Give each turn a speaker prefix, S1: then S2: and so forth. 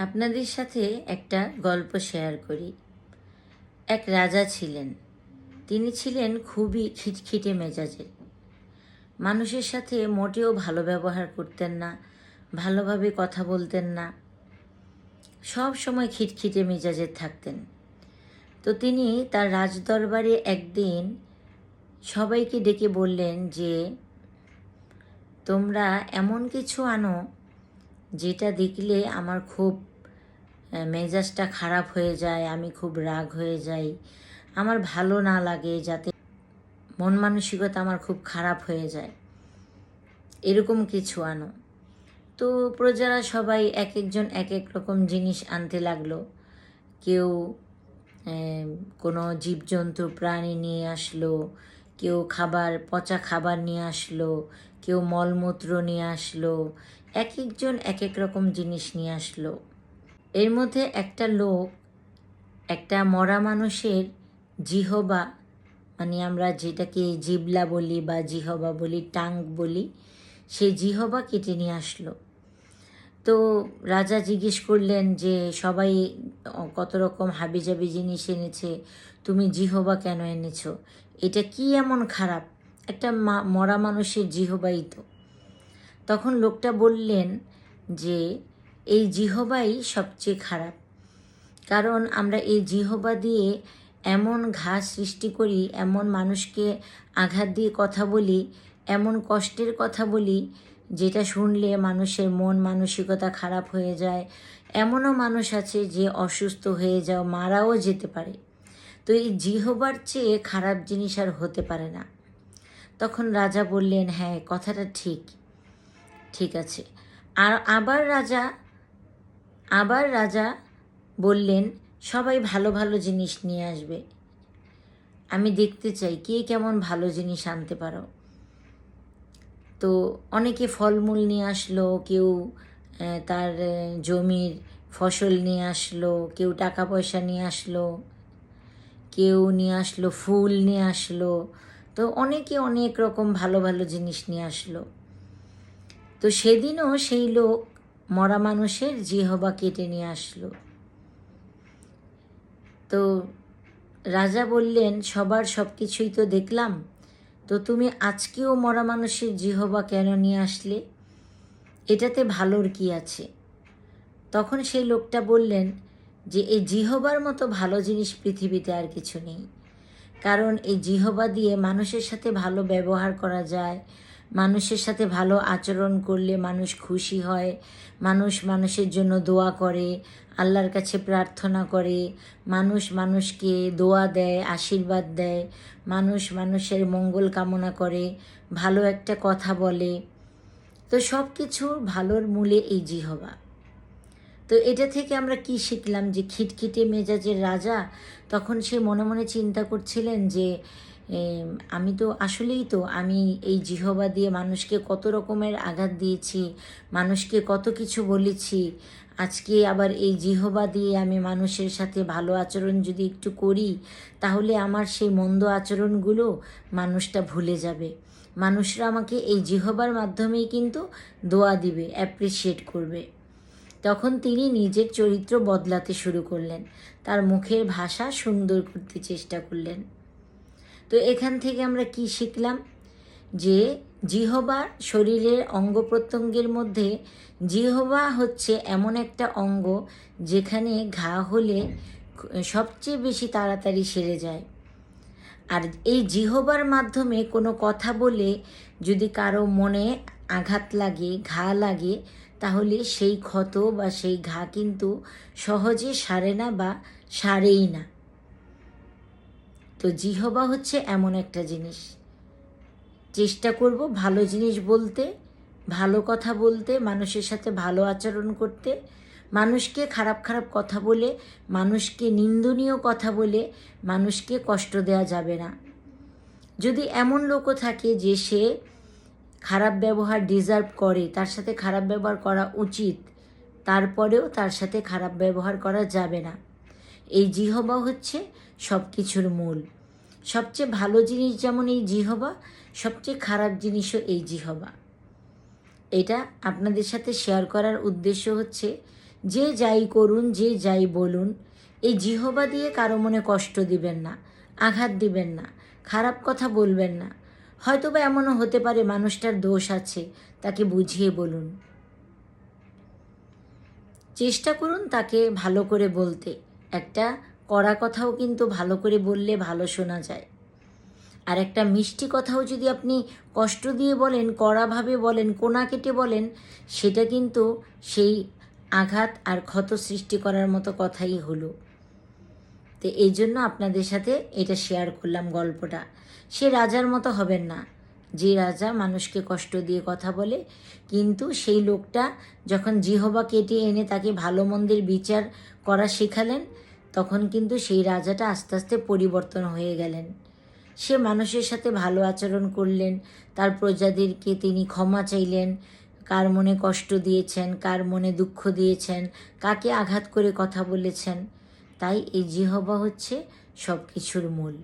S1: আপনাদের সাথে একটা গল্প শেয়ার করি। এক রাজা ছিলেন। তিনি ছিলেন খুবই খিটখিটে মেজাজের। মানুষের সাথে মোটেও ভালো ব্যবহার করতেন না, ভালোভাবে কথা বলতেন না। সব সময় খিটখিটে মেজাজের থাকতেন। তো তিনি তার রাজদরবারে একদিন সবাইকে ডেকে বললেন যে, তোমরা এমন কিছু আনো যেটা দেখলে আমার খুব মেজাজটা খারাপ হয়ে যায়, আমি খুব রাগ হয়ে যাই। আমার ভালো না লাগে যাতে মন মানসিকতা আমার খুব খারাপ হয়ে যায়। এরকম কিছু আনো। তো প্রজারা সবাই এক একজন এক এক রকম জিনিস আনতে লাগল। কেউ কোনো জীবজন্তু, প্রাণী নিয়ে আসলো, কেউ খাবার, পচা খাবার নিয়ে আসলো, কেউ মলমূত্র নিয়ে আসলো এক একজন এক এক রকম জিনিস নিয়ে আসলো। এর মধ্যে একটা লোক, একটা মরা মানুষের জিহবা মানে আমরা যেটাকে জিবলা বলি বা জিহবা বলি, টাং বলি, সে জিহবা কেটে নিয়ে আসলো। তো রাজা জিজ্ঞেস করলেন যে, সবাই কত রকম হাবিজাবি জিনিস এনেছে, তুমি জিহবা কেন এনেছো? এটা কি এমন খারাপ? একটা মরা মানুষের জিহবাই তো। তখন লোকটা বললেন যে এই জিহবাই সবচেয়ে খারাপ। কারণ আমরা এই জিহবা দিয়ে এমন ঘাস সৃষ্টি করি, এমন মানুষকে আঘাত দিয়ে কথা বলি, এমন কষ্টের কথা বলি, যেটা শুনলে মানুষের মন মানসিকতা খারাপ হয়ে যায়। এমনও মানুষ আছে যে অসুস্থ হয়ে যাও, মারাও যেতে পারে। তো এই জিহবার চেয়ে খারাপ জিনিস আর হতে পারে না। তখন রাজা বললেন হ্যাঁ কথাটা ঠিক। ঠিক আছে। আর আবার রাজা আবার রাজা বললেন, সবাই ভালো ভালো জিনিস নিয়ে আসবে। আমি দেখতে চাই, কে কেমন ভালো জিনিস আনতে পারো। তো অনেকে ফলমূল নিয়ে আসলো, কেউ তার জমির ফসল নিয়ে আসলো, কেউ টাকা পয়সা নিয়ে আসলো, কেউ নিয়ে আসলো, ফুল নিয়ে আসলো। তো অনেকে অনেক রকম ভালো ভালো জিনিস নিয়ে আসলো। তো সেদিনও সেই লোক মরা মানুষের জিহবা কেটে নিয়ে আসলো। তো রাজা বললেন, সবার সব কিছুই তো দেখলাম, তো তুমি আজকেও মরা মানুষের জিহবা কেন নিয়ে আসলে? এটাতে ভালোর কি আছে? তখন সেই লোকটা বললেন যে এই জিহবার মতো ভালো জিনিস পৃথিবীতে আর কিছু নেই। কারণ এই জিহবা দিয়ে মানুষের সাথে ভালো ব্যবহার করা যায় মানুষের সাথে ভালো আচরণ করলে মানুষ খুশি হয়, মানুষ মানুষের জন্য দোয়া করে, আল্লাহর কাছে প্রার্থনা করে, মানুষ মানুষকে দোয়া দেয়, আশীর্বাদ দেয়, মানুষ মানুষের মঙ্গল কামনা করে, ভালো একটা কথা বলে। তো সব কিছু ভালোর মূলে এই জিহবা। তো এটা থেকে আমরা কি শিখলাম যে খিটখিটে মেজাজের রাজা? তখন সে মনে মনে চিন্তা করছিলেন যে আমি তো আসলেই তো আমি এই জিহবা দিয়ে মানুষকে কত রকমের আঘাত দিয়েছি, মানুষকে কত কিছু বলেছি। আজকে আবার এই জিহবা দিয়ে আমি মানুষের সাথে ভালো আচরণ যদি একটু করি, তাহলে আমার সেই মন্দ আচরণগুলো মানুষটা ভুলে যাবে। মানুষরা আমাকে এই জিহবার মাধ্যমেই কিন্তু দোয়া দিবে অ্যাপ্রিসিয়েট করবে। তখন তিনি নিজের চরিত্র বদলাতে শুরু করলেন। তার মুখের ভাষা সুন্দর করতে চেষ্টা করলেন। তো এখান থেকে আমরা কি শিখলাম? যে জিহবা শরীরের অঙ্গ প্রত্যঙ্গের মধ্যে জিহবা হচ্ছে এমন একটা অঙ্গ যেখানে ঘা হলে সবচেয়ে বেশি তাড়াতাড়ি সেরে যায়। আর এই জিহবার মাধ্যমে কোনো কথা বলে যদি কারও মনে আঘাত লাগে, ঘা লাগে, তাহলে সেই ক্ষত বা সেই ঘা কিন্তু সহজে সারে না বা সারেই না। তো জিহবা হচ্ছে এমন একটা জিনিস। চেষ্টা করব ভালো জিনিস বলতে, ভালো কথা বলতে, মানুষের সাথে ভালো আচরণ করতে, মানুষকে খারাপ খারাপ কথা বলে, মানুষকে নিন্দনীয় কথা বলে, মানুষকে কষ্ট দেওয়া যাবে না। যদি এমন লোকও থাকে যে সে খারাপ ব্যবহার ডিজার্ভ করে, তার সাথে খারাপ ব্যবহার করা উচিত, তারপরেও তার সাথে খারাপ ব্যবহার করা যাবে না। এই জিহবা হচ্ছে সব কিছুর মূল। সবচেয়ে ভালো জিনিস যেমন এই জিহবা, সবচেয়ে খারাপ জিনিসও এই জিহবা। এটা আপনাদের সাথে শেয়ার করার উদ্দেশ্য হচ্ছে, যে যাই করুন, যে যাই বলুন, এই জিহবা দিয়ে কারও মনে কষ্ট দিবেন না, আঘাত দিবেন না, খারাপ কথা বলবেন না। হয়তো বা এমনও হতে পারে মানুষটার দোষ আছে, তাকে বুঝিয়ে বলুন। চেষ্টা করুন তাকে ভালো করে বলতে। একটা কড়া কথাও কিন্তু ভালো করে বললে ভালো শোনা যায়। আর একটা মিষ্টি কথাও যদি আপনি কষ্ট দিয়ে বলেন, কড়াভাবে বলেন, কোনা কেটে বলেন, সেটা কিন্তু সেই আঘাত আর ক্ষত সৃষ্টি করার মতো কথাই হলো। তো এই জন্য আপনাদের সাথে এটা শেয়ার করলাম গল্পটা। সে রাজার মতো হবেন না। যে রাজা মানুষকে কষ্ট দিয়ে কথা বলে, কিন্তু সেই লোকটা যখন জিহবা কেটে এনে তাকে ভালো মন্দের বিচার করা শেখালেন, তখন কিন্তু সেই রাজাটা আস্তে আস্তে পরিবর্তন হয়ে গেলেন। সে মানুষের সাথে ভালো আচরণ করলেন, তার প্রজাদেরকে তিনি ক্ষমা চাইলেন, কার মনে কষ্ট দিয়েছেন, কার মনে দুঃখ দিয়েছেন, কাকে আঘাত করে কথা বলেছেন। তাই এই জিহবা হচ্ছে সব কিছুর মূল।